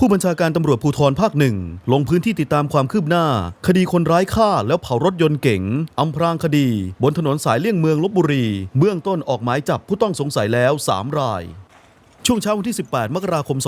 ผู้บัญชาการตำรวจภูธรภาคหนึ่งลงพื้นที่ติดตามความคืบหน้า คดีคนร้ายฆ่าแล้วเผารถยนต์เก๋งอำพรางคดี บนถนนสายเลี่ยงเมืองลบบุรี เบื้องต้นออกหมายจับผู้ต้องสงสัยแล้ว 3 ราย ช่วงเช้าวันที่ 18 มกราคม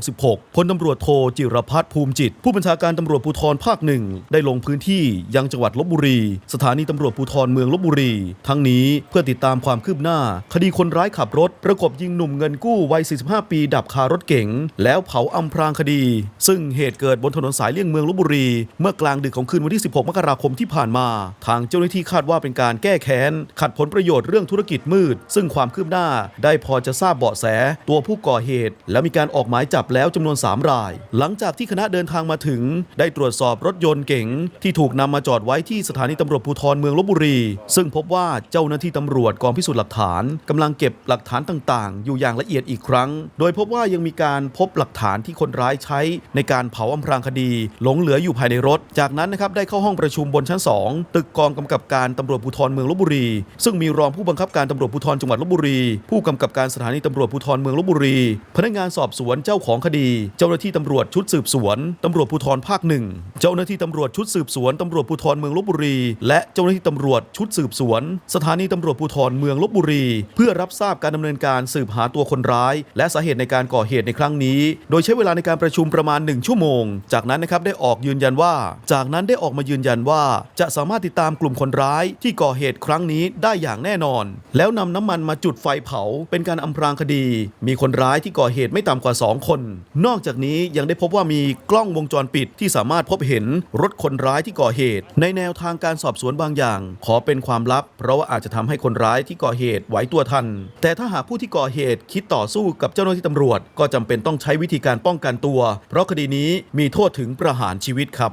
2566 พลตำรวจโทจิรพัฒน์ภูมิจิต ผู้บัญชาการตำรวจภูธรภาคหนึ่งได้ลงพื้นที่ยังจังหวัดลบบุรี สถานีตำรวจภูธรเมืองลบบุรี ทั้งนี้เพื่อติดตามความคืบหน้า คดีคนร้ายขับรถ ประกบยิงหนุ่มเงินกู้วัย 45 ปี ดับคารถเก๋งแล้วเผาอำพรางคดี ซึ่งเหตุเกิดบนถนนสายเลี่ยงเมืองลบบุรี เมื่อกลางดึกของคืนวันที่ 16 มกราคมที่ผ่านมา ทางเจ้าหน้าที่คาดว่าเป็นการแก้แค้นขัดผลประโยชน์เรื่องธุรกิจมืด ซึ่งความคืบหน้าได้พอจะทราบเบาะแสตัวผู้ก่อเหตุ และมีการออกหมายจับแล้วจำนวน 3 ราย หลังจากที่คณะเดินทางมาถึง ได้ตรวจสอบรถยนต์เก๋งที่ถูกนำมาจอดไว้ที่สถานีตำรวจภูธรเมืองลบบุรี ซึ่งพบว่าเจ้าหน้าที่ตำรวจกองพิสูจน์หลักฐานกำลังเก็บหลักฐานต่างๆ อยู่อย่างละเอียดอีกครั้ง โดยพบว่ายังมีการพบหลักฐานที่คนร้ายใช้ ในการเผาอำพรางคดี หลงเหลืออยู่ภายในรถ จากนั้นนะครับได้เข้าห้องประชุมบนชั้น 2 ตึกกองกำกับการตำรวจภูธรเมืองลบบุรี ซึ่งมีรองผู้บังคับการตำรวจภูธรจังหวัดลบบุรี ผู้กำกับการสถานีตำรวจภูธรเมืองลบบุรี พนักงานสอบสวนเจ้าของคดี เจ้าหน้าที่ตำรวจชุดสืบสวนตำรวจภูธรภาคหนึ่งเจ้าหน้าที่ตำรวจชุดสืบสวนตำรวจภูธรเมืองลบบุรี และเจ้าหน้าที่ตำรวจชุดสืบสวน สถานีตำรวจภูธรเมืองลบบุรี เพื่อรับทราบการดำเนินการสืบหาตัวคนร้าย และสาเหตุในการก่อเหตุในครั้งนี้ โดยใช้เวลาในการประชุมประมาณ 1 ชั่วโมง จากนั้นนะครับได้ออกยืนยันว่า จากนั้นได้ออกมายืนยันว่า จะสามารถติดตามกลุ่มคนร้ายที่ก่อเหตุครั้งนี้ได้อย่างแน่นอน แล้วนำน้ำมันมาจุดไฟเผาเป็นการอำพรางคดี มีคนร้ายที่ก่อเหตุไม่ต่ำกว่า 2 คน นอกจากนี้ยังได้พบว่ามีกล้องวงจรปิดที่สามารถพบเห็นรถคนร้ายที่ก่อเหตุ ในแนวทางการสอบสวนบางอย่าง ขอเป็นความลับ เพราะว่าอาจจะทำให้คนร้ายที่ก่อเหตุไหวตัวทัน แต่ถ้าหากผู้ที่ก่อเหตุคิดต่อสู้กับเจ้าหน้าที่ตำรวจ ก็จำเป็นต้องใช้วิธีการป้องกันตัว เพราะคดีนี้มีโทษถึงประหารชีวิตครับ